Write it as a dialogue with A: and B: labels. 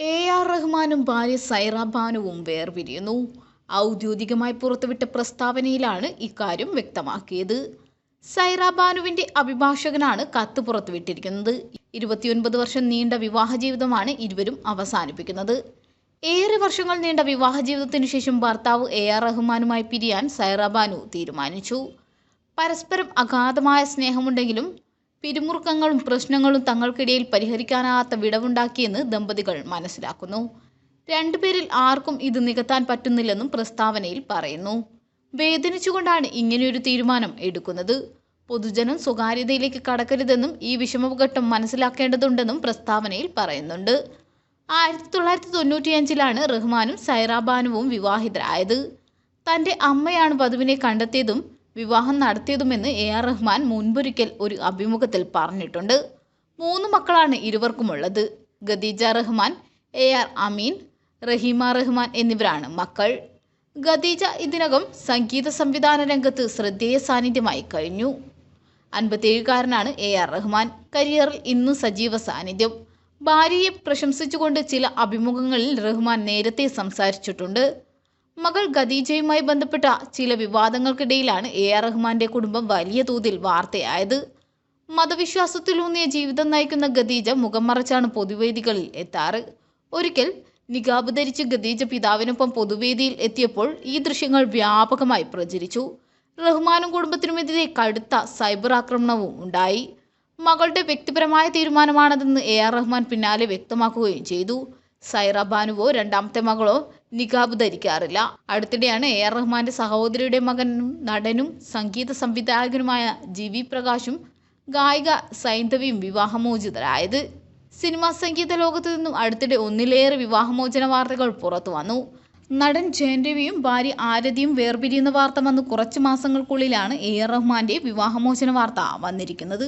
A: A R റഹ്മാനും ഭാര്യ സൈറ ബാനുവും വേർപിരിയുന്നു. ഔദ്യോഗികമായി പുറത്തുവിട്ട പ്രസ്താവനയിലാണ് ഇക്കാര്യം വ്യക്തമാക്കിയത്. സൈറ ബാനുവിന്റെ അഭിഭാഷകനാണ് കത്ത് പുറത്തുവിട്ടിരിക്കുന്നത്. ഇരുപത്തിയൊൻപത് വർഷം നീണ്ട വിവാഹ ജീവിതമാണ് ഇരുവരും അവസാനിപ്പിക്കുന്നത്. ഏറെ വർഷങ്ങൾ നീണ്ട വിവാഹ ജീവിതത്തിനു ശേഷം ഭർത്താവ് എ ആർ റഹ്മാനുമായി പിരിയാൻ സൈറ ബാനു തീരുമാനിച്ചു. പരസ്പരം അഗാധമായ സ്നേഹമുണ്ടെങ്കിലും പിരിമുറുക്കങ്ങളും പ്രശ്നങ്ങളും തങ്ങൾക്കിടയിൽ പരിഹരിക്കാനാകാത്ത വിടവുണ്ടാക്കിയെന്ന് ദമ്പതികൾ മനസ്സിലാക്കുന്നു. രണ്ടുപേരിൽ ആർക്കും ഇത് നികത്താൻ പറ്റുന്നില്ലെന്നും പ്രസ്താവനയിൽ പറയുന്നു. വേദനിച്ചുകൊണ്ടാണ് ഇങ്ങനെയൊരു തീരുമാനം എടുക്കുന്നത്. പൊതുജനം സ്വകാര്യതയിലേക്ക് കടക്കരുതെന്നും ഈ വിഷമഘട്ടം മനസ്സിലാക്കേണ്ടതുണ്ടെന്നും പ്രസ്താവനയിൽ പറയുന്നുണ്ട്. ആയിരത്തി തൊള്ളായിരത്തി തൊണ്ണൂറ്റിയഞ്ചിലാണ് റഹ്മാനും സൈറാബാനുവും വിവാഹിതരായത്. തന്റെ അമ്മയാണ് വധുവിനെ കണ്ടെത്തിയതും വിവാഹം നടത്തിയതുമെന്ന് എ ആർ റഹ്മാൻ മുൻപൊരിക്കൽ ഒരു അഭിമുഖത്തിൽ പറഞ്ഞിട്ടുണ്ട്. മൂന്ന് മക്കളാണ് ഇരുവർക്കുമുള്ളത്. ഗദീജ റഹ്മാൻ എ ആർ അമീൻ റഹീമ റഹ്മാൻ എന്നിവരാണ് മക്കൾ. ഗദീജ ഇതിനകം സംഗീത സംവിധാന രംഗത്ത് ശ്രദ്ധേയ സാന്നിധ്യമായി കഴിഞ്ഞു. അൻപത്തിയേഴുകാരനാണ് എ ആർ റഹ്മാൻ. കരിയറിൽ ഇന്നും സജീവ സാന്നിധ്യം. ഭാര്യയെ പ്രശംസിച്ചുകൊണ്ട് ചില അഭിമുഖങ്ങളിൽ റഹ്മാൻ നേരത്തെ സംസാരിച്ചിട്ടുണ്ട്. മകൾ ഖദീജയുമായി ബന്ധപ്പെട്ട ചില വിവാദങ്ങൾക്കിടയിലാണ് എ ആർ റഹ്മാന്റെ കുടുംബം വലിയ തോതിൽ വാർത്തയായത്. മതവിശ്വാസത്തിലൂന്നിയ ജീവിതം നയിക്കുന്ന ഖദീജ മുഖം മറച്ചാണ് പൊതുവേദികളിൽ എത്താറ്. ഒരിക്കൽ നിഗാബ് ധരിച്ച് ഖദീജ പിതാവിനൊപ്പം പൊതുവേദിയിൽ എത്തിയപ്പോൾ ഈ ദൃശ്യങ്ങൾ വ്യാപകമായി പ്രചരിച്ചു. റഹ്മാനും കുടുംബത്തിനുമെതിരെ കടുത്ത സൈബർ ആക്രമണവും ഉണ്ടായി. മകളുടെ വ്യക്തിപരമായ തീരുമാനമാണതെന്ന് എ ആർ റഹ്മാൻ പിന്നാലെ വ്യക്തമാക്കുകയും ചെയ്തു. സൈറ ബാനുവോ രണ്ടാമത്തെ മകളോ നിഖാബ് ധരിക്കാറില്ല. അടുത്തിടെയാണ് എ ആർ റഹ്മാന്റെ സഹോദരിയുടെ മകനും നടനും സംഗീത സംവിധായകനുമായ ജി വി പ്രകാശും ഗായിക സൈന്ധവിയും വിവാഹമോചിതരായത്. സിനിമാ സംഗീത ലോകത്തു നിന്നും അടുത്തിടെ ഒന്നിലേറെ വിവാഹമോചന വാർത്തകൾ പുറത്തു വന്നു. നടൻ ജയൻരവിയും ഭാര്യ ആരതിയും വേർപിരിയുന്ന വാർത്ത വന്ന് കുറച്ച് മാസങ്ങൾക്കുള്ളിലാണ് എ ആർ റഹ്മാന്റെ വിവാഹമോചന വാർത്ത വന്നിരിക്കുന്നത്.